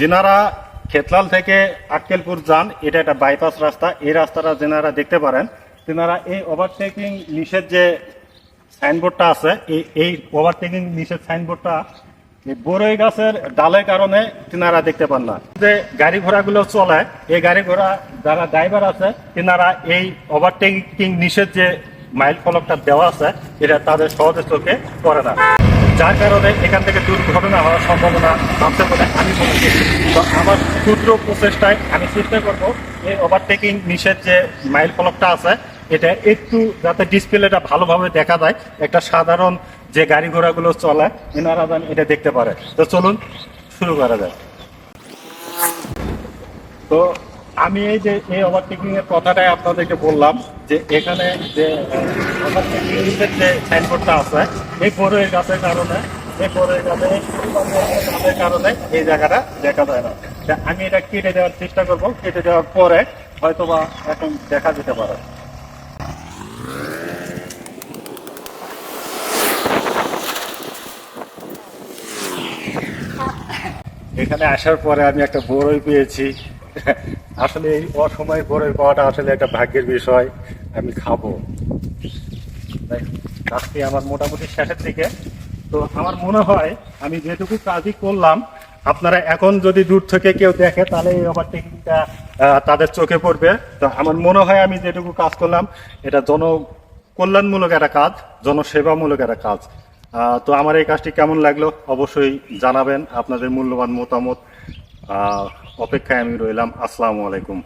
যেনারা খেতলাল থেকে আক্কেলপুর যান, এটা একটা বাইপাস রাস্তা। এই রাস্তাটা যেনারা দেখতে পারেন, তেনারা এই ওভারটেকিং নিষেধ যে সাইনবোর্ডটা আছে, এই এই ওভারটেকিং নিষেধ সাইনবোর্ডটা এই বড়ই গাছের ডালের কারণে তেনারা দেখতে পান না। যে গাড়ি ঘোড়াগুলো চলে, এই গাড়ি ঘোড়া যারা ড্রাইভার আছে, তেনারা এই ওভারটেকিং নিষেধ যে মাইল ফলকটা দেওয়া আছে, এটা তাদের সহজে চোখে পড়ে না। যার কারণে এখান থেকে দুর্ঘটনা হওয়ার সম্ভাবনা ভাবতে বলে আমি করি তো আমার ক্ষুদ্র প্রচেষ্টায় আমি চেষ্টা করব এই ওভারটেকিং নিষেধ যে মাইল ফলকটা আছে, এটা একটু যাতে ডিসপ্লেটা ভালোভাবে দেখা যায়। একটা সাধারণ যে গাড়ি ঘোড়াগুলো চলে, এনারা যেন এটা দেখতে পারে। তো চলুন শুরু করা যায় তো আমি এই যে, এই ওভারটেকিং এর কথাটাই আপনাদেরকে বললাম যে, এখানে যে ওভারটেকিং যে সাইনবোর্ডটা আছে, এই বড়ই গাছের কারণে, এই বড়ই গাছের গাছের কারণে এই জায়গাটা দেখা যায় না। আমি এটা কেটে দেওয়ার চেষ্টা করব। কেটে দেওয়ার পরে হয়তোবা এখন দেখা যেতে পারে। এখানে আসার পরে আমি একটা বড়ই পেয়েছি। আসলে এই অসময়ে বড়ই পাওয়াটা আসলে একটা ভাগ্যের বিষয়, আমি খাব। আজকে আমার মোটামুটি শেষের দিকে। তো আমার মনে হয়, আমি যেটুকু কাজই করলাম, আপনারা এখন যদি দূর থেকে কেউ দেখে, তাহলে এই ওভারটেকিংটা তাদের চোখে পড়বে। তো আমার মনে হয় আমি যেটুকু কাজ করলাম, এটা জন কল্যাণমূলক একটা কাজ, জনসেবামূলক একটা কাজ। তো আমার এই কাজটি কেমন লাগল, অবশ্যই জানাবেন, আপনাদের মূল্যবান মতামত। অপেক্ষায় আমি রইলাম। আসসালামু আলাইকুম।